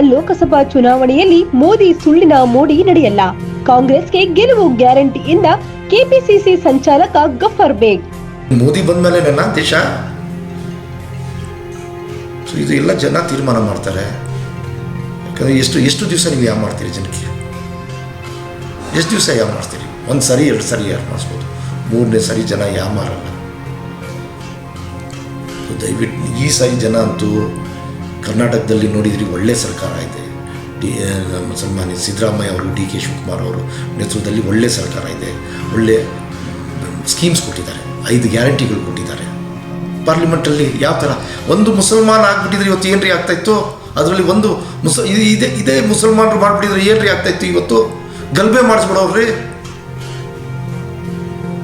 ಲೋಕಸಭಾ ಚುನಾವಣೆಯಲ್ಲಿ ಮೋದಿ ಸುಳ್ಳಿನ ಮೋಡಿ ನಡೆಯಲ್ಲ. ಕಾಂಗ್ರೆಸ್ಗೆ ಗೆಲುವು ಗ್ಯಾರಂಟಿಯಿಂದ ಕೆಪಿಸಿಸಿ ಸಂಚಾಲಕ ಗಫರ್ ಬೇಗ್. ಮೋದಿ ಬಂದ ಮೇಲೆ ನನ್ನ ದೇಶ? ಇದು ಎಲ್ಲ ಜನ ತೀರ್ಮಾನ ಮಾಡ್ತಾರೆ. ಯಾಕಂದ್ರೆ ಎಷ್ಟು ಎಷ್ಟು ದಿವಸ ನೀವು ಯಾವ ಮಾಡ್ತೀರಿ ಜನಕ್ಕೆ? ಎಷ್ಟು ದಿವಸ ಯಾವ ಮಾಡ್ತೀರಿ? ಒಂದು ಸರಿ, ಎರಡು ಸರಿ ಯಾರು ಮಾಡಿಸ್ಬೋದು? ಮೂರನೇ ಸರಿ ಜನ ಯಾವ ಮಾರಲ್ಲ? ಸೊ ದಯವಿಟ್ಟು ಈ ಸಾರಿ ಜನ ಅಂತೂ ಕರ್ನಾಟಕದಲ್ಲಿ ನೋಡಿದ್ರಿ ಒಳ್ಳೆ ಸರ್ಕಾರ ಇದೆ. ಡಿ ನಮ್ಮ ಸನ್ಮಾನ್ಯ ಸಿದ್ದರಾಮಯ್ಯ ಅವರು, ಡಿ ಕೆ ಶಿವಕುಮಾರ್ ಅವರು ನೇತೃತ್ವದಲ್ಲಿ ಒಳ್ಳೆ ಸರ್ಕಾರ ಇದೆ. ಒಳ್ಳೆ ಸ್ಕೀಮ್ಸ್ ಕೊಟ್ಟಿದ್ದಾರೆ. ಐದು ಗ್ಯಾರಂಟಿಗಳು ಕೊಟ್ಟಿದ್ದಾರೆ. ಪಾರ್ಲಿಮೆಂಟಲ್ಲಿ ಯಾವ ಥರ ಒಂದು ಮುಸಲ್ಮಾನ್ ಆಗಿಬಿಟ್ಟಿದ್ರೆ ಇವತ್ತು ಏನ್ರಿ ಆಗ್ತಾ ಇತ್ತು? ಅದರಲ್ಲಿ ಒಂದು ಮುಸ, ಇದು ಇದೇ ಮುಸಲ್ಮಾನರು ಮಾಡಿಬಿಟ್ಟಿದ್ರೆ ಏನ್ರಿ ಆಗ್ತಾ ಇತ್ತು ಇವತ್ತು? ಗಲ್ಬೆ ಮಾಡಿಸ್ಬಿಡೋರ್ರಿ.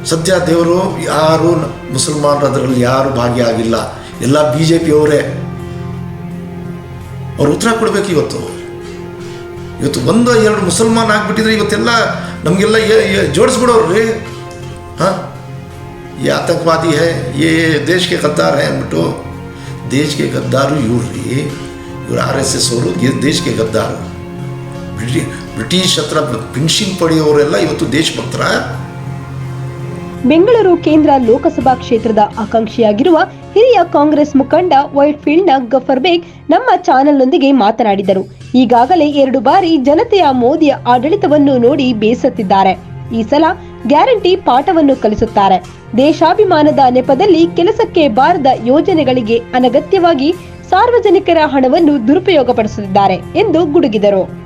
ಸದ್ಯ ದೇವರು ಯಾರು ಮುಸಲ್ಮಾನರು ಅದರಲ್ಲಿ ಯಾರು ಭಾಗಿಯಾಗಿಲ್ಲ ಎಲ್ಲ ಬಿ ಜೆ ಪಿಯವರೇ ಅವ್ರು ಉತ್ತರ ಕೊಡ್ಬೇಕು ಇವತ್ತು ಇವತ್ತು ಒಂದು ಎರಡು ಮುಸಲ್ಮಾನ್ ಆಗ್ಬಿಟ್ಟಿದ್ರೆ ಇವತ್ತೆಲ್ಲ ನಮಗೆಲ್ಲ ಜೋಡಿಸ್ಬಿಡೋರ್ರಿ ಹಾಂ ये आतंकवादी है ये देश के गद्दार है ಅಂದ್ಬಿಟ್ಟು ದೇಶ ಕೆ ಗದ್ದಾರು ಇವ್ರಿ ಇವ್ರು ಆರ್ ಎಸ್ ಎಸ್ ಅವರು ಗೆ- ದೇಶ ಕೆ ಗದ್ದಾರು ಬ್ರಿಟಿ ಬ್ರಿಟಿಷ್ ಹತ್ರ ಪೆನ್ಷನ್ ಪಡೆಯೋರೆಲ್ಲ ಇವತ್ತು ದೇಶಭಕ್ತರ ಬೆಂಗಳೂರು ಕೇಂದ್ರ ಲೋಕಸಭಾ ಕ್ಷೇತ್ರದ ಆಕಾಂಕ್ಷಿಯಾಗಿರುವ ಹಿರಿಯ ಕಾಂಗ್ರೆಸ್ ಮುಖಂಡ ವೈಟ್ ಫೀಲ್ಡ್ನ ಗಫರ್ ಬೇಗ್ ನಮ್ಮ ಚಾನೆಲ್ನೊಂದಿಗೆ ಮಾತನಾಡಿದರು. ಈಗಾಗಲೇ ಎರಡು ಬಾರಿ ಜನತೆಯ ಮೋದಿಯ ಆಡಳಿತವನ್ನು ನೋಡಿ ಬೇಸತ್ತಿದ್ದಾರೆ. ಈ ಸಲ ಗ್ಯಾರಂಟಿ ಪಾಠವನ್ನು ಕಲಿಸುತ್ತಾರೆ. ದೇಶಾಭಿಮಾನದ ನೆಪದಲ್ಲಿ ಕೆಲಸಕ್ಕೆ ಬಾರದ ಯೋಜನೆಗಳಿಗೆ ಅನಗತ್ಯವಾಗಿ ಸಾರ್ವಜನಿಕರ ಹಣವನ್ನು ದುರುಪಯೋಗಪಡಿಸುತ್ತಿದ್ದಾರೆ ಎಂದು ಗುಡುಗಿದರು.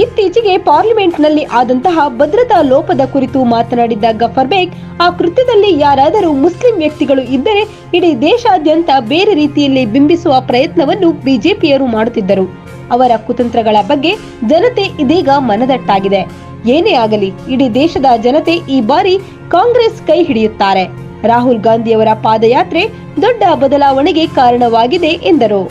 ಇತ್ತೀಚೆಗೆ ಪಾರ್ಲಿಮೆಂಟ್ನಲ್ಲಿ ಆದಂತಹ ಭದ್ರತಾ ಲೋಪದ ಕುರಿತು ಮಾತನಾಡಿದ್ದ ಗಫರ್ ಬೇಗ್ ಆ ಕೃತ್ಯದಲ್ಲಿ ಯಾರಾದರೂ ಮುಸ್ಲಿಂ ವ್ಯಕ್ತಿಗಳು ಇದ್ದರೆ ಇಡೀ ದೇಶಾದ್ಯಂತ ಬೇರೆ ರೀತಿಯಲ್ಲಿ ಬಿಂಬಿಸುವ ಪ್ರಯತ್ನವನ್ನು ಬಿಜೆಪಿಯರು ಮಾಡುತ್ತಿದ್ದರು. ಅವರ ಕುತಂತ್ರಗಳ ಬಗ್ಗೆ ಜನತೆ ಇದೀಗ ಮನದಟ್ಟಾಗಿದೆ. ಏನೇ ಆಗಲಿ, ಇಡೀ ದೇಶದ ಜನತೆ ಈ ಬಾರಿ ಕಾಂಗ್ರೆಸ್ ಕೈ ಹಿಡಿಯುತ್ತಾರೆ. ರಾಹುಲ್ ಗಾಂಧಿಯವರ ಪಾದಯಾತ್ರೆ ದೊಡ್ಡ ಬದಲಾವಣೆಗೆ ಕಾರಣವಾಗಿದೆ ಎಂದರು.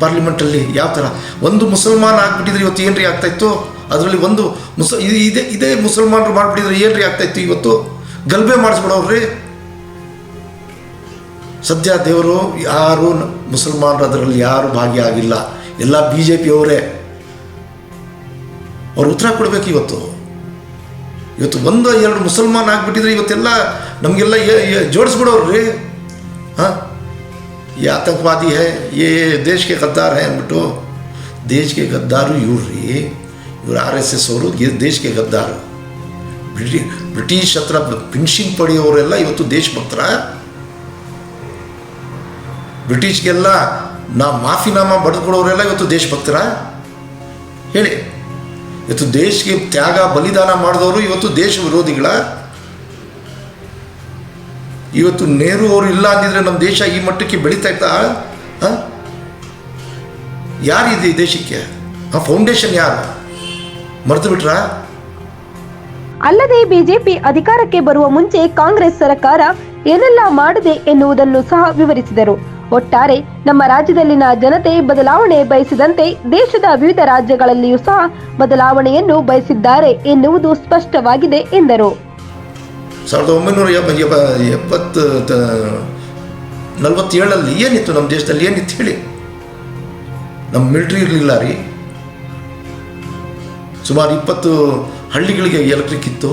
ಪಾರ್ಲಿಮೆಂಟಲ್ಲಿ ಯಾವ ಥರ ಒಂದು ಮುಸಲ್ಮಾನ ಆಗ್ಬಿಟ್ಟಿದ್ರೆ ಇವತ್ತು ಏನ್ರಿ ಆಗ್ತಾ ಇತ್ತು? ಅದರಲ್ಲಿ ಒಂದು ಮುಸ, ಇದು ಇದೇ ಇದೇ ಮುಸಲ್ಮಾನರು ಮಾಡಿಬಿಟ್ಟಿದ್ರೆ ಏನ್ರಿ ಆಗ್ತಾ ಇತ್ತು ಇವತ್ತು? ಗಲ್ಬೆ ಮಾಡಿಸ್ಬಿಡೋರ್ರಿ. ಸದ್ಯ ದೇವರು ಯಾರು ಮುಸಲ್ಮಾನರು ಅದರಲ್ಲಿ ಯಾರು ಭಾಗಿಯಾಗಿಲ್ಲ ಎಲ್ಲ ಬಿ ಜೆ ಪಿಯವರೇ ಅವ್ರು ಉತ್ತರ ಕೊಡಬೇಕು ಇವತ್ತು. ಇವತ್ತು ಒಂದು, ಎರಡು ಮುಸಲ್ಮಾನ ಆಗ್ಬಿಟ್ಟಿದ್ರೆ ಇವತ್ತೆಲ್ಲ ನಮಗೆಲ್ಲ ಜೋಡಿಸ್ಬಿಡೋರ್ರಿ. ಹಾಂ? ये आतंकवादी है ये देश के गद्दार है ಅಂದ್ಬಿಟ್ಟು ದೇಶ ಕೆ ಗದ್ದಾರು ಇವ್ರಿ ಇವ್ರು ಆರ್ ಎಸ್ ಎಸ್ ಅವರು ಗೆ- ದೇಶ ಕೆ ಗದ್ದಾರು ಬ್ರಿಟಿ ಬ್ರಿಟಿಷ್ ಹತ್ರ ಪೆನ್ಷನ್ ಪಡೆಯೋರೆಲ್ಲ ಇವತ್ತು ದೇಶಭಕ್ತರ ಬ್ರಿಟಿಷ್ಗೆಲ್ಲ ನಾ ಮಾಫಿನಾಮ ಬರೆದುಕೊಡೋರೆಲ್ಲ ಇವತ್ತು ದೇಶಭಕ್ತರ ಹೇಳಿ ಇವತ್ತು ದೇಶಕ್ಕೆ ತ್ಯಾಗ ಬಲಿದಾನ ಮಾಡಿದವರು ಇವತ್ತು ದೇಶ ವಿರೋಧಿಗಳ ಇವತ್ತು ನೆಹರು ಅವರು ಇಲ್ಲ ಅಂದಿದ್ರೆ ನಮ್ಮ ದೇಶ ಈ ಮಟ್ಟಕ್ಕೆ ಬೆಳೀತಾ ಇತ್ತಾ? ಯಾರಿದೆ ಈ ದೇಶಕ್ಕೆ? ಆ ಫೌಂಡೇಶನ್ ಯಾರು? ಮರೆತು ಬಿಟ್ರಾ? ಅಲ್ಲದೆ ಬಿಜೆಪಿ ಅಧಿಕಾರಕ್ಕೆ ಬರುವ ಮುಂಚೆ ಕಾಂಗ್ರೆಸ್ ಸರ್ಕಾರ ಏನೆಲ್ಲ ಮಾಡಿದೆ ಎನ್ನುವುದನ್ನು ಸಹ ವಿವರಿಸಿದರು. ಒಟ್ಟಾರೆ ನಮ್ಮ ರಾಜ್ಯದಲ್ಲಿನ ಜನತೆ ಬದಲಾವಣೆ ಬಯಸಿದಂತೆ ದೇಶದ ವಿವಿಧ ರಾಜ್ಯಗಳಲ್ಲಿಯೂ ಸಹ ಬದಲಾವಣೆಯನ್ನು ಬಯಸಿದ್ದಾರೆ ಎನ್ನುವುದು ಸ್ಪಷ್ಟವಾಗಿದೆ ಎಂದರು. ಸಾವಿರದ ಒಂಬೈನೂರ ಎಪ್ಪ ಎಪ್ಪ ಎಪ್ಪತ್ತು, ತ- ನಲ್ವತ್ತೇಳಲ್ಲಿ ಏನಿತ್ತು ನಮ್ಮ ದೇಶದಲ್ಲಿ ಏನಿತ್ತು ಹೇಳಿ? ನಮ್ಮ ಮಿಲ್ಟ್ರಿ ಇರಲಿಲ್ಲ ರೀ. ಸುಮಾರು ಇಪ್ಪತ್ತು ಹಳ್ಳಿಗಳಿಗೆ ಎಲೆಕ್ಟ್ರಿಕ್ ಇತ್ತು.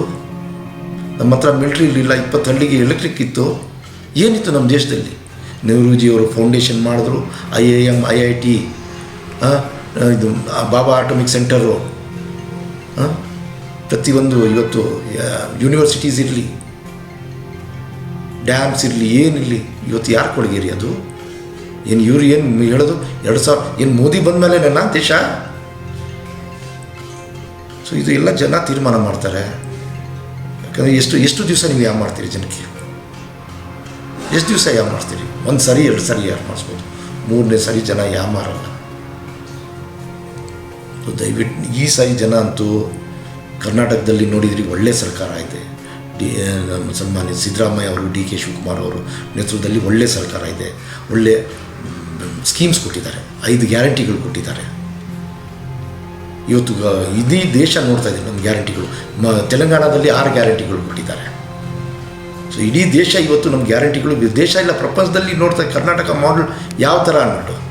ನಮ್ಮ ಹತ್ರ ಮಿಲ್ಟ್ರಿ ಇರಲಿಲ್ಲ, ಇಪ್ಪತ್ತು ಹಳ್ಳಿಗೆ ಎಲೆಕ್ಟ್ರಿಕ್ ಇತ್ತು. ಏನಿತ್ತು ನಮ್ಮ ದೇಶದಲ್ಲಿ? ನೆಹರೂಜಿಯವರು ಫೌಂಡೇಶನ್ ಮಾಡಿದ್ರು, I A M I I T ಇದು ಬಾಬಾ ಆಟೋಮಿಕ್ ಸೆಂಟರು ಪ್ರತಿಯೊಂದು ಇವತ್ತು ಯೂನಿವರ್ಸಿಟೀಸ್ ಇರಲಿ. ಡ್ಯಾಮ್ಸ್ ಇರಲಿ ಏನಿರಲಿ ಇವತ್ತು ಯಾರು ಕೊಡುಗೆ ರೀ ಅದು? ಏನು ಇವ್ರು ಏನು ಹೇಳೋದು? ಎರಡು ಸಾವಿರ ಏನು ಮೋದಿ ಬಂದ ಮೇಲೆ ನನ್ನ ದೇಶ? ಸೊ ಇದು ಎಲ್ಲ ಜನ ತೀರ್ಮಾನ ಮಾಡ್ತಾರೆ. ಯಾಕಂದರೆ ಎಷ್ಟು ಎಷ್ಟು ದಿವಸ ನೀವು ಯಾವ ಮಾಡ್ತೀರಿ ಜನಕ್ಕೆ? ಎಷ್ಟು ದಿವಸ ಯಾವ ಮಾಡ್ತೀರಿ? ಒಂದು ಸರಿ, ಎರಡು ಸರಿ ಯಾರು ಮಾಡಿಸ್ಬೋದು? ಮೂರನೇ ಸರಿ ಜನ ಯಾವ ಮಾರಲ್ಲ? ದಯವಿಟ್ಟು ಈ ಸಾರಿ ಜನ ಅಂತೂ ಕರ್ನಾಟಕದಲ್ಲಿ ನೋಡಿದ್ರಿ ಒಳ್ಳೆ ಸರ್ಕಾರ ಇದೆ. ಡಿ ನಮ್ಮ ಸನ್ಮಾನ್ಯ ಸಿದ್ದರಾಮಯ್ಯ ಅವರು, ಡಿ ಕೆ ಶಿವಕುಮಾರ್ ಅವರು ನೇತೃತ್ವದಲ್ಲಿ ಒಳ್ಳೆಯ ಸರ್ಕಾರ ಇದೆ. ಒಳ್ಳೆ ಸ್ಕೀಮ್ಸ್ ಕೊಟ್ಟಿದ್ದಾರೆ. ಐದು ಗ್ಯಾರಂಟಿಗಳು ಕೊಟ್ಟಿದ್ದಾರೆ. ಇವತ್ತು ಇಡೀ ದೇಶ ನೋಡ್ತಾ ಇದೆ ನಮ್ಮ ಗ್ಯಾರಂಟಿಗಳು ಮ, ತೆಲಂಗಾಣದಲ್ಲಿ ಆರು ಗ್ಯಾರಂಟಿಗಳು ಕೊಟ್ಟಿದ್ದಾರೆ. ಸೊ ಇಡೀ ದೇಶ ಇವತ್ತು ನಮ್ಮ ಗ್ಯಾರಂಟಿಗಳು ದೇಶ ಇಲ್ಲ, ಪ್ರಪಂಚದಲ್ಲಿ ನೋಡ್ತಾ, ಕರ್ನಾಟಕ ಮಾಡಲ್ ಯಾವ ಥರ ಅನ್ನೋದು.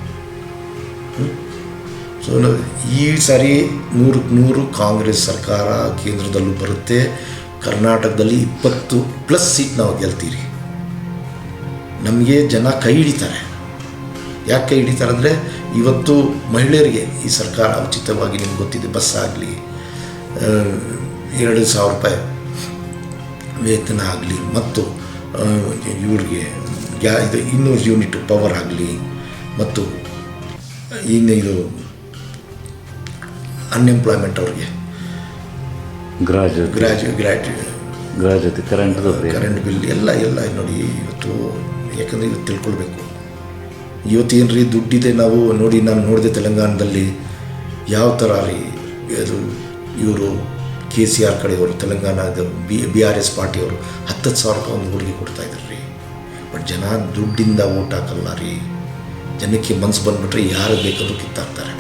ಸೊ ಈ ಸಾರಿ ನೂರಕ್ಕೆ ನೂರು ಕಾಂಗ್ರೆಸ್ ಸರ್ಕಾರ ಕೇಂದ್ರದಲ್ಲೂ ಬರುತ್ತೆ. ಕರ್ನಾಟಕದಲ್ಲಿ ಇಪ್ಪತ್ತು ಪ್ಲಸ್ ಸೀಟ್ ನಾವು ಗೆಲ್ತೀರಿ. ನಮಗೆ ಜನ ಕೈ ಹಿಡಿತಾರೆ. ಯಾಕೆ ಕೈ ಹಿಡಿತಾರೆ ಅಂದರೆ ಇವತ್ತು ಮಹಿಳೆಯರಿಗೆ ಈ ಸರ್ಕಾರ ಉಚಿತವಾಗಿ ನಿಮ್ಗೆ ಗೊತ್ತಿದೆ, ಬಸ್ ಆಗಲಿ ಎರಡು ಸಾವಿರ ರೂಪಾಯಿ ವೇತನ ಆಗಲಿ, ಮತ್ತು ಇವ್ರಿಗೆ ಗ್ಯಾ, ಇದು ಇನ್ನೂರು ಯೂನಿಟ್ ಪವರ್ ಆಗಲಿ, ಮತ್ತು, ಇನ್ನು ಇದು ಅನ್ಎಂಪ್ಲಾಯ್ಮೆಂಟ್ ಅವ್ರಿಗೆ. ಗೃಹ ಜ್ಯೋತಿ ಗ್ರಾಜು ಗ್ರಾಜು ಗೃಹ ಜ್ಯೋತಿ ಕರೆಂಟ್ದು ಫ್ರೀ ಕರೆಂಟ್ ಬಿಲ್ ಎಲ್ಲ ಎಲ್ಲ ನೋಡಿ ಇವತ್ತು ಯಾಕಂದರೆ ಇವತ್ತು ತಿಳ್ಕೊಳ್ಬೇಕು. ಇವತ್ತು ಏನು ರೀ ದುಡ್ಡಿದೆ ನಾವು ನೋಡಿ ನಾನು ನೋಡಿದೆ ತೆಲಂಗಾಣದಲ್ಲಿ ಯಾವ ಥರ ರೀ ಅದು ಇವರು ಕೆ ಸಿ ಆರ್ ಕಡೆಯವರು ತೆಲಂಗಾಣದ ಬಿ ಬಿ ಆರ್ ಎಸ್ ಪಾರ್ಟಿಯವರು ಹತ್ತತ್ತು ಸಾವಿರ ರೂಪಾಯಿ ಒಂದು ಹುಡುಗಿ ಕೊಡ್ತಾ ಇದ್ರು ರೀ ಬಟ್ ಜನ ದುಡ್ಡಿಂದ ಓಟ್ ಹಾಕಲ್ಲ ರೀ. ಜನಕ್ಕೆ ಮನಸ್ಸು ಬಂದುಬಿಟ್ರೆ ಯಾರು ಬೇಕಾದ್ರೂ ಕಿತ್ತಾಕ್ತಾರೆ.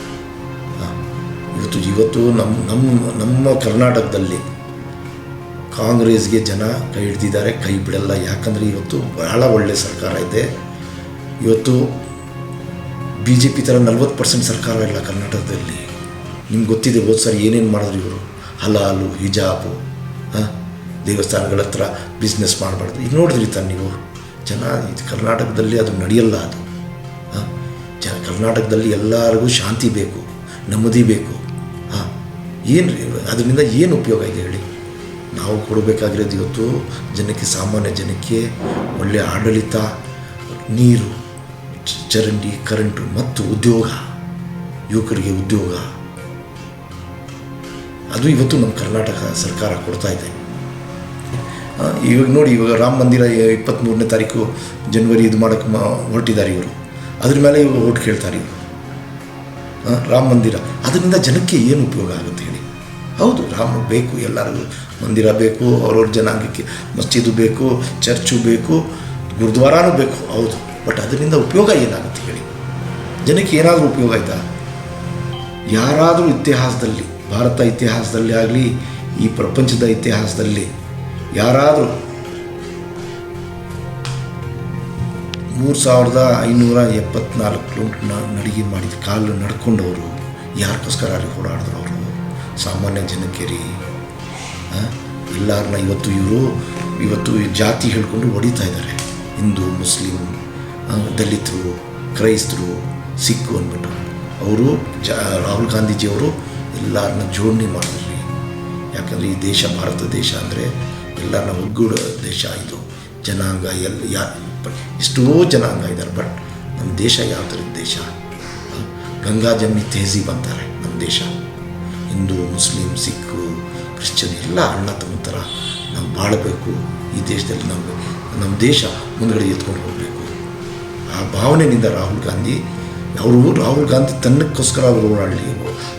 ಇವತ್ತು ಇವತ್ತು ನಮ್ಮ ನಮ್ಮ ನಮ್ಮ ಕರ್ನಾಟಕದಲ್ಲಿ ಕಾಂಗ್ರೆಸ್ಗೆ ಜನ ಕೈ ಹಿಡ್ದಿದ್ದಾರೆ, ಕೈ ಬಿಡಲ್ಲ. ಯಾಕಂದರೆ ಇವತ್ತು ಬಹಳ ಒಳ್ಳೆಯ ಸರ್ಕಾರ ಇದೆ. ಇವತ್ತು ಬಿ ಜೆ ಪಿ ಥರ ನಲ್ವತ್ತು ಪರ್ಸೆಂಟ್ ಸರ್ಕಾರ ಇಲ್ಲ ಕರ್ನಾಟಕದಲ್ಲಿ. ನಿಮ್ಗೆ ಗೊತ್ತಿದೆ, ಹೋದ ಸರ್ ಏನೇನು ಮಾಡಿದ್ರು ಇವರು? ಹಲಾಲು, ಹಿಜಾಬು, ಹಾಂ? ದೇವಸ್ಥಾನಗಳ ಹತ್ರ ಬಿಸ್ನೆಸ್ ಮಾಡಬಾರ್ದು. ಈಗ ನೋಡಿದ್ರಿ ತಾನು ನೀವು. ಜನ ಇದು ಕರ್ನಾಟಕದಲ್ಲಿ ಅದು ನಡೆಯಲ್ಲ ಅದು. ಹಾಂ? ಜನ ಕರ್ನಾಟಕದಲ್ಲಿ ಎಲ್ಲರಿಗೂ ಶಾಂತಿ ಬೇಕು, ನೆಮ್ಮದಿ ಬೇಕು. ಏನು ಅದರಿಂದ ಏನು ಉಪಯೋಗ ಇದೆ ಹೇಳಿ? ನಾವು ಕೊಡಬೇಕಾಗಿರೋದು ಇವತ್ತು ಜನಕ್ಕೆ, ಸಾಮಾನ್ಯ ಜನಕ್ಕೆ ಒಳ್ಳೆಯ ಆಡಳಿತ, ನೀರು ಚರಂಡಿ ಕರೆಂಟು ಮತ್ತು ಉದ್ಯೋಗ, ಯುವಕರಿಗೆ ಉದ್ಯೋಗ. ಅದು ಇವತ್ತು ನಮ್ಮ ಕರ್ನಾಟಕ ಸರ್ಕಾರ ಕೊಡ್ತಾ ಇದೆ. ಇವಾಗ ನೋಡಿ, ಇವಾಗ ರಾಮ ಮಂದಿರ ಇಪ್ಪತ್ತ್ಮೂರನೇ ತಾರೀಕು ಜನವರಿ ಇದು ಮಾಡೋಕ್ಕೆ ಹೊರಟಿದ್ದಾರೆ ಇವರು. ಅದ್ರ ಮೇಲೆ ಇವರು ಓಟ್ ಕೇಳ್ತಾರೆ ಇವರು. ರಾಮ ಮಂದಿರ. ಅದರಿಂದ ಜನಕ್ಕೆ ಏನು ಉಪಯೋಗ ಆಗುತ್ತೆ ಹೇಳಿ? ಹೌದು, ರಾಮ ಬೇಕು, ಎಲ್ಲರಿಗೂ ಮಂದಿರ ಬೇಕು, ಅವ್ರವ್ರ ಜನಾಂಗಕ್ಕೆ ಮಸ್ಜಿದು ಬೇಕು, ಚರ್ಚು ಬೇಕು, ಗುರುದ್ವಾರನೂ ಬೇಕು, ಹೌದು. ಬಟ್ ಅದರಿಂದ ಉಪಯೋಗ ಏನಾಗುತ್ತೆ ಹೇಳಿ? ಜನಕ್ಕೆ ಏನಾದರೂ ಉಪಯೋಗ ಆಯ್ತಾ? ಯಾರಾದರೂ ಇತಿಹಾಸದಲ್ಲಿ, ಭಾರತ ಇತಿಹಾಸದಲ್ಲಿ ಆಗಲಿ, ಈ ಪ್ರಪಂಚದ ಇತಿಹಾಸದಲ್ಲಿ ಯಾರಾದರೂ ಮೂರು ಸಾವಿರದ ಐನೂರ ಎಪ್ಪತ್ನಾಲ್ಕು ಕಿಲೋಮೀಟ್ರ್ ನಡಿಗೆ ಮಾಡಿದ ಕಾಲು ನಡ್ಕೊಂಡವರು, ಯಾರಿಗೋಸ್ಕರ ಅಲ್ಲಿ ಓಡಾಡಿದ್ರು ಅವರು? ಸಾಮಾನ್ಯ ಜನಕ್ಕೆ ರೀ ಎಲ್ಲರನ್ನ ಇವತ್ತು ಇವರು, ಇವತ್ತು ಜಾತಿ ಹೇಳ್ಕೊಂಡು ಹೊಡಿತಾ ಇದ್ದಾರೆ. ಹಿಂದೂ, ಮುಸ್ಲಿಂ ದಲಿತರು, ಕ್ರೈಸ್ತರು, ಸಿಖ್ ಅಂದ್ಬಿಟ್ಟು. ಅವರು, ಜಾ, ರಾಹುಲ್ ಗಾಂಧೀಜಿಯವರು ಎಲ್ಲರನ್ನ ಜೋಡಣೆ ಮಾಡಿದ್ರಿ ಯಾಕಂದರೆ ಈ ದೇಶ ಭಾರತ ದೇಶ ಅಂದರೆ ಎಲ್ಲರನ್ನ ಒಗ್ಗೂಡ ದೇಶ ಇದು. ಜನಾಂಗ ಎಲ್ಲ ಯಾ ಬಟ್ ಎಷ್ಟೋ ಜನಾಂಗ ಇದ್ದಾರೆ ಬಟ್ ನಮ್ಮ ದೇಶ ಯಾವ ಥರದ ದೇಶ? ಗಂಗಾ ಜಮ್ಮಿ ತಹಜೀಬ್ ಅಂತಾರೆ ನಮ್ಮ ದೇಶ. ಹಿಂದೂ, ಮುಸ್ಲಿಂ ಸಿಖ್ಖು ಕ್ರಿಶ್ಚಿಯನ್ ಎಲ್ಲ ಅಣ್ಣ ತಮ್ಮ ಥರ ನಾವು ಬಾಳಬೇಕು. ಈ ದೇಶದಲ್ಲಿ ನಾವು ನಮ್ಮ ದೇಶ ಮುಂದ್ಗಡೆ ಎತ್ಕೊಂಡು ಹೋಗಬೇಕು. ಆ ಭಾವನೆಯಿಂದ ರಾಹುಲ್ ಗಾಂಧಿ, ಅವರು ರಾಹುಲ್ ಗಾಂಧಿ ತನ್ನಕ್ಕೋಸ್ಕರ ಅವರು ಓಡಾಡಲಿ,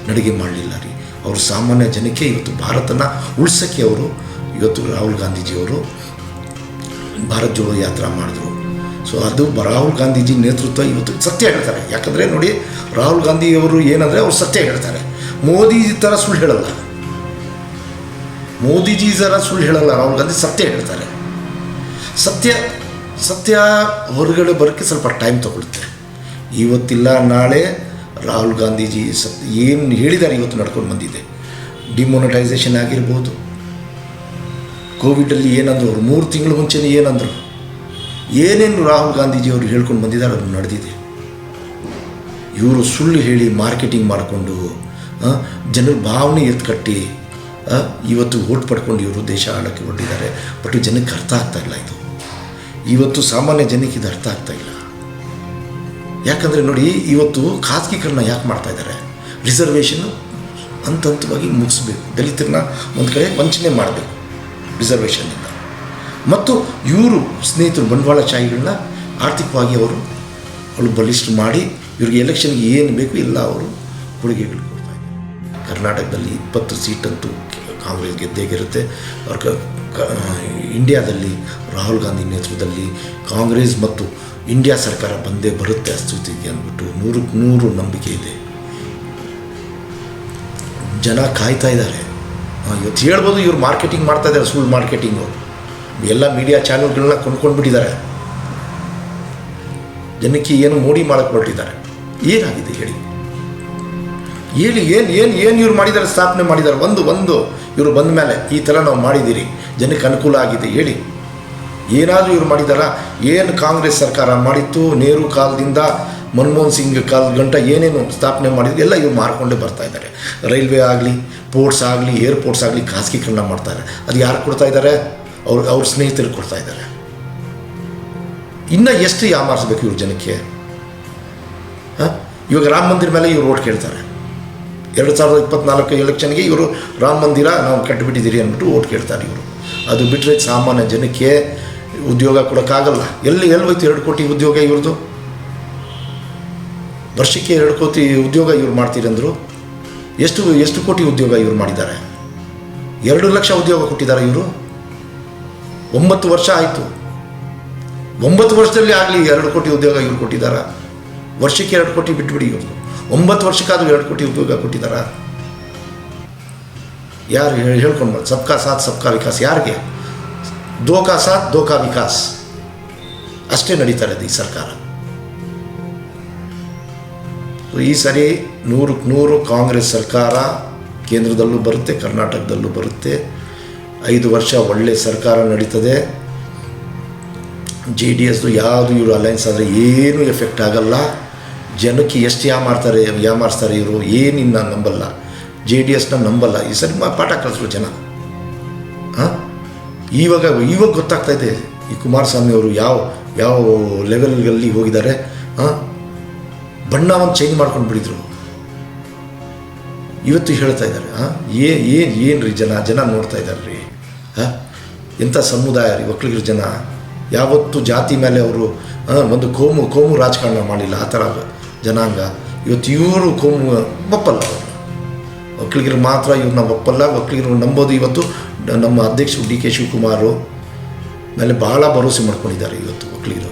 ನಡಿಗೆ ಮಾಡಲಿಲ್ಲ ರೀ. ಅವರು ಸಾಮಾನ್ಯ ಜನಕ್ಕೆ ಇವತ್ತು ಭಾರತನ ಉಳಿಸೋಕ್ಕೆ ಅವರು, ಇವತ್ತು ರಾಹುಲ್ ಗಾಂಧೀಜಿಯವರು ಭಾರತ ಜೋಡೋ ಯಾತ್ರಾ ಮಾಡಿದ್ರು. ಸೊ ಅದು ರಾಹುಲ್ ಗಾಂಧೀಜಿ ನೇತೃತ್ವ ಇವತ್ತು ಸತ್ಯ ಹೇಳ್ತಾರೆ. ಯಾಕಂದರೆ ನೋಡಿ, ರಾಹುಲ್ ಗಾಂಧಿಯವರು ಏನಂದರೆ ಅವ್ರು ಸತ್ಯ ಹೇಳ್ತಾರೆ. ಮೋದಿಜಿ ಥರ ಸುಳ್ಳು ಹೇಳಲ್ಲ. ಮೋದಿಜಿ ಥರ ಸುಳ್ಳು ಹೇಳಲ್ಲ, ರಾಹುಲ್ ಗಾಂಧಿ ಸತ್ಯ ಹೇಳ್ತಾರೆ. ಸತ್ಯ ಸತ್ಯ ಹೊರಗಡೆ ಬರೋಕ್ಕೆ ಸ್ವಲ್ಪ ಟೈಮ್ ತೊಗೊಳುತ್ತೆ. ಇವತ್ತಿಲ್ಲ, ನಾಳೆ ರಾಹುಲ್ ಗಾಂಧೀಜಿ ಸತ್, ಏನು ಹೇಳಿದ್ದಾರೆ ಇವತ್ತು ನಡ್ಕೊಂಡು ಬಂದಿದೆ. ಡಿಮೊನಟೈಸೇಷನ್ ಆಗಿರ್ಬೋದು. ಕೋವಿಡಲ್ಲಿ ಏನಂದ್ರು ಅವರು ಮೂರು ತಿಂಗಳ ಮುಂಚೆನೇ ಏನಂದರು ಏನೇನು ರಾಹುಲ್ ಗಾಂಧೀಜಿಯವರು ಹೇಳ್ಕೊಂಡು ಬಂದಿದ್ದಾರೆ ಅದು ನಡೆದಿದೆ. ಇವರು ಸುಳ್ಳು ಹೇಳಿ ಮಾರ್ಕೆಟಿಂಗ್ ಮಾಡಿಕೊಂಡು ಜನರ ಭಾವನೆ ಎತ್ಕಟ್ಟಿ ಇವತ್ತು ಓಟ್ ಪಡ್ಕೊಂಡು ಇವರು ದೇಶ ಆಳಕ್ಕೆ ಹೊರಟಿದ್ದಾರೆ. ಬಟ್ ಜನಕ್ಕೆ ಅರ್ಥ ಆಗ್ತಾ ಇಲ್ಲ ಇದು. ಇವತ್ತು ಸಾಮಾನ್ಯ ಜನಕ್ಕೆ ಇದು ಅರ್ಥ ಆಗ್ತಾ ಇಲ್ಲ. ಯಾಕಂದರೆ ನೋಡಿ, ಇವತ್ತು ಖಾಸಗೀಕರಣ ಯಾಕೆ ಮಾಡ್ತಾ ಇದ್ದಾರೆ? ರಿಸರ್ವೇಷನ್ನು ಹಂತ ಹಂತವಾಗಿ ಮುಗಿಸ್ಬೇಕು. ದಲಿತರನ್ನ ಒಂದು ಕಡೆ ವಂಚನೆ ಮಾಡಬೇಕು. ರಿಸರ್ವೇಷನ್ನಿಂದ ಮತ್ತು ಇವರು ಸ್ನೇಹಿತರು ಬಂಡವಾಳಶಾಹಿಗಳನ್ನ ಆರ್ಥಿಕವಾಗಿ ಅವರು ಅವಳು ಬಲಿಷ್ಠ ಮಾಡಿ ಇವ್ರಿಗೆ ಎಲೆಕ್ಷನ್ಗೆ ಏನು ಬೇಕು ಎಲ್ಲ ಅವರು ಕೊಡುಗೆಗಳು ಕೊಡ್ತಾ ಇದ್ದಾರೆ. ಕರ್ನಾಟಕದಲ್ಲಿ ಇಪ್ಪತ್ತು ಸೀಟಂತೂ ಕಾಂಗ್ರೆಸ್ ಗೆದ್ದೇ ಗೆರುತ್ತೆ ಅವ್ರ ಕ- ಇಂಡಿಯಾದಲ್ಲಿ ರಾಹುಲ್ ಗಾಂಧಿ ನೇತೃತ್ವದಲ್ಲಿ ಕಾಂಗ್ರೆಸ್ ಮತ್ತು ಇಂಡಿಯಾ ಸರ್ಕಾರ ಬಂದೇ ಬರುತ್ತೆ ಅಸ್ತುತಿಗೆ ಅಂದ್ಬಿಟ್ಟು ನೂರಕ್ಕೆ ನೂರು ನಂಬಿಕೆ ಇದೆ. ಜನ ಕಾಯ್ತಾ ಇದ್ದಾರೆ. ಇವತ್ತು ಹೇಳ್ಬೋದು ಇವ್ರು ಮಾರ್ಕೆಟಿಂಗ್ ಮಾಡ್ತಾ ಇದ್ದಾರೆ ಸುಳ್ಳು ಮಾರ್ಕೆಟಿಂಗು ಎಲ್ಲ ಮೀಡಿಯಾ ಚಾನೆಲ್ಗಳನ್ನ ಕೊಂಡ್ಕೊಂಡ್ಬಿಟ್ಟಿದ್ದಾರೆ. ಜನಕ್ಕೆ ಏನು ಮೋಡಿ ಮಾಡಕ್ಕೆ ಹೊರಟಿದ್ದಾರೆ. ಏನಾಗಿದೆ ಹೇಳಿ. ಹೇಳಿ ಏನು ಏನು ಏನು ಇವ್ರು ಮಾಡಿದ್ದಾರೆ, ಸ್ಥಾಪನೆ ಮಾಡಿದ್ದಾರೆ. ಒಂದು ಒಂದು, ಇವರು ಬಂದ ಮೇಲೆ ಈ ಥರ ನಾವು ಮಾಡಿದ್ದೀರಿ. ಜನಕ್ಕೆ ಅನುಕೂಲ ಆಗಿದೆ ಹೇಳಿ. ಏನಾದರೂ ಇವ್ರು ಮಾಡಿದಾರ ಏನು ಕಾಂಗ್ರೆಸ್ ಸರ್ಕಾರ ಮಾಡಿತ್ತು? ನೆಹರು ಕಾಲದಿಂದ, ಮನಮೋಹನ್ ಸಿಂಗ್ ಕಾಲ ಗಂಟ ಏನೇನು ಸ್ಥಾಪನೆ ಮಾಡಿದ್ರು? ಎಲ್ಲ ಇವ್ರು ಮಾರ್ಕೊಂಡೇ ಬರ್ತಾ ಇದ್ದಾರೆ. ರೈಲ್ವೆ ಆಗಲಿ, ಪೋರ್ಟ್ಸ್ ಆಗಲಿ, ಏರ್ಪೋರ್ಟ್ಸ್ ಆಗಲಿ ಖಾಸಗೀಕರಣ ಮಾಡ್ತಾರೆ ಅದು ಯಾರು ಕೊಡ್ತಾ ಇದ್ದಾರೆ? ಅವ್ರ ಅವ್ರ ಸ್ನೇಹಿತರು ಕೊಡ್ತಾ ಇದ್ದಾರೆ. ಇನ್ನು ಎಷ್ಟು ಯಾಮಾರಿಸ್ಬೇಕು ಇವ್ರ ಜನಕ್ಕೆ? ಹಾಂ? ಇವಾಗ ರಾಮ ಮಂದಿರ ಮೇಲೆ ಇವ್ರು ಓಟ್ ಕೇಳ್ತಾರೆ. ಎರಡು ಸಾವಿರದ ಇಪ್ಪತ್ನಾಲ್ಕು ಎಲೆಕ್ಷನ್ಗೆ ಇವರು ರಾಮ ಮಂದಿರ ನಾವು ಕಟ್ಟಿಬಿಟ್ಟಿದ್ದೀರಿ ಅಂದ್ಬಿಟ್ಟು ಓಟ್ ಕೇಳ್ತಾರೆ ಇವರು. ಅದು ಬಿಟ್ಟರೆ ಸಾಮಾನ್ಯ ಜನಕ್ಕೆ ಉದ್ಯೋಗ ಕೊಡೋಕ್ಕಾಗಲ್ಲ. ಎಲ್ಲಿ ಎಲ್ಲಿ ಹೋಯ್ತು ಎರಡು ಕೋಟಿ ಉದ್ಯೋಗ ಇವ್ರದ್ದು ವರ್ಷಕ್ಕೆ ಎರಡು ಕೋಟಿ ಉದ್ಯೋಗ ಇವ್ರು ಮಾಡ್ತೀರಂದರು ಎಷ್ಟು ಎಷ್ಟು ಕೋಟಿ ಉದ್ಯೋಗ ಇವ್ರು ಮಾಡಿದ್ದಾರೆ? ಎರಡು ಲಕ್ಷ ಉದ್ಯೋಗ ಕೊಟ್ಟಿದ್ದಾರೆ ಇವರು? ಒಂಬತ್ತು ವರ್ಷ ಆಯಿತು. ಒಂಬತ್ತು ವರ್ಷದಲ್ಲಿ ಆಗಲಿ ಎರಡು ಕೋಟಿ ಉದ್ಯೋಗ ಇವ್ರು ಕೊಟ್ಟಿದ್ದಾರಾ. ವರ್ಷಕ್ಕೆ ಎರಡು ಕೋಟಿ ಬಿಟ್ಬಿಡಿ ಇವರು. ಒಂಬತ್ತು ವರ್ಷಕ್ಕಾದರೂ ಎರಡು ಕೋಟಿ ಉದ್ಯೋಗ ಕೊಟ್ಟಿದ್ದಾರಾ. ಯಾರು ಹೇಳಿ, ಹೇಳ್ಕೊಂಡು ಸಬ್ಕಾ ಸಾತ್ ಸಬ್ಕಾ ವಿಕಾಸ್. ಯಾರಿಗೆ? ದೋಕಾ ಸಾತ್ ದೋಕಾ ವಿಕಾಸ್. ಅಷ್ಟೇ ನಡೀತಾ ಇರೋದು ಈ ಸರ್ಕಾರ. ಈ ಸರಿ ನೂರಕ್ಕೆ ನೂರು ಕಾಂಗ್ರೆಸ್ ಸರ್ಕಾರ ಕೇಂದ್ರದಲ್ಲೂ ಬರುತ್ತೆ, ಕರ್ನಾಟಕದಲ್ಲೂ ಬರುತ್ತೆ. ಐದು ವರ್ಷ ಒಳ್ಳೆ ಸರ್ಕಾರ ನಡೀತದೆ. ಜೆ ಡಿ ಎಸ್ದು ಯಾವುದು ಇವರು ಅಲೈನ್ಸ್ ಆದರೆ ಏನೂ ಎಫೆಕ್ಟ್ ಆಗಲ್ಲ. ಜನಕ್ಕೆ ಎಷ್ಟು ಯಾಮಾರ್ತಾರೆ ಯಾಮಾರಿಸ್ತಾರೆ ಇವರು ಏನಿನ್ನ ನಂಬಲ್ಲ. ಜೆ ಡಿ ಎಸ್ನ ನಂಬಲ್ಲ. ಈ ಸರಿ ಪಾಠ ಕಲಿಸ್ರು ಜನ. ಹಾಂ? ಇವಾಗ ಇವಾಗ ಗೊತ್ತಾಗ್ತಾ ಇದೆ. ಈ ಕುಮಾರಸ್ವಾಮಿ ಅವರು ಯಾವ ಯಾವ ಲೆವೆಲ್ಗಳಲ್ಲಿ ಹೋಗಿದ್ದಾರೆ. ಹಾಂ? ಬಣ್ಣವನ್ನು ಚೇಂಜ್ ಮಾಡ್ಕೊಂಡು ಬಿಡಿದ್ರು. ಇವತ್ತು ಹೇಳ್ತಾ ಇದ್ದಾರೆ. ಹಾಂ? ಏ, ಏನು ಏನು ರೀ ಜನ? ಜನ ನೋಡ್ತಾ ಇದ್ದಾರೆ ರೀ ಎಂಥ ಸಮುದಾಯ ರೀ ಒಕ್ಕಲಿಗರ ಜನ? ಯಾವತ್ತು ಜಾತಿ ಮೇಲೆ ಅವರು ಒಂದು ಕೋಮು ಕೋಮು ರಾಜಕಾರಣ ಮಾಡಿಲ್ಲ, ಆ ಥರ ಜನಾಂಗ. ಇವತ್ತು ಇವರು ಕೋಮು ಒಪ್ಪಲ್ಲ ಒಕ್ಕಲಿಗರು ಮಾತ್ರ ಇವ್ರನ್ನ ಒಪ್ಪಲ್ಲ, ಒಕ್ಕಲಿಗರು ನಂಬೋದು ಇವತ್ತು ನಮ್ಮ ಅಧ್ಯಕ್ಷರು ಡಿ ಕೆ ಶಿವಕುಮಾರು ಮೇಲೆ ಭಾಳ ಭರವಸೆ ಮಾಡ್ಕೊಂಡಿದ್ದಾರೆ ಇವತ್ತು ಒಕ್ಕಲಿಗರು.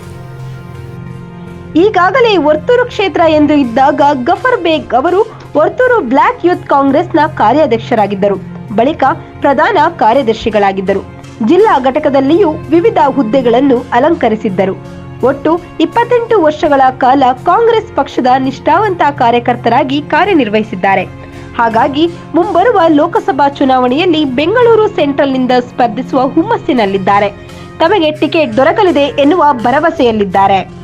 ಈಗಾಗಲೇ ವರ್ತೂರು ಕ್ಷೇತ್ರ ಎಂದು ಇದ್ದಾಗ ಗಫರ್ ಬೇಗ್ ಅವರು ವರ್ತೂರು ಬ್ಲಾಕ್ ಯೂತ್ ಕಾಂಗ್ರೆಸ್ನ ಕಾರ್ಯಾಧ್ಯಕ್ಷರಾಗಿದ್ದರು. ಬಳಿಕ ಪ್ರಧಾನ ಕಾರ್ಯದರ್ಶಿಗಳಾಗಿದ್ದರು. ಜಿಲ್ಲಾ ಘಟಕದಲ್ಲಿಯೂ ವಿವಿಧ ಹುದ್ದೆಗಳನ್ನು ಅಲಂಕರಿಸಿದ್ದರು. ಒಟ್ಟು ಇಪ್ಪತ್ತೆಂಟು ವರ್ಷಗಳ ಕಾಲ ಕಾಂಗ್ರೆಸ್ ಪಕ್ಷದ ನಿಷ್ಠಾವಂತ ಕಾರ್ಯಕರ್ತರಾಗಿ ಕಾರ್ಯನಿರ್ವಹಿಸಿದ್ದಾರೆ. ಹಾಗಾಗಿ ಮುಂಬರುವ ಲೋಕಸಭಾ ಚುನಾವಣೆಯಲ್ಲಿ ಬೆಂಗಳೂರು ಸೆಂಟ್ರಲ್ನಿಂದ ಸ್ಪರ್ಧಿಸುವ ಹುಮ್ಮಸ್ಸಿನಲ್ಲಿದ್ದಾರೆ. ತಮಗೆ ಟಿಕೆಟ್ ದೊರಕಲಿದೆ ಎನ್ನುವ ಭರವಸೆಯಲ್ಲಿದ್ದಾರೆ.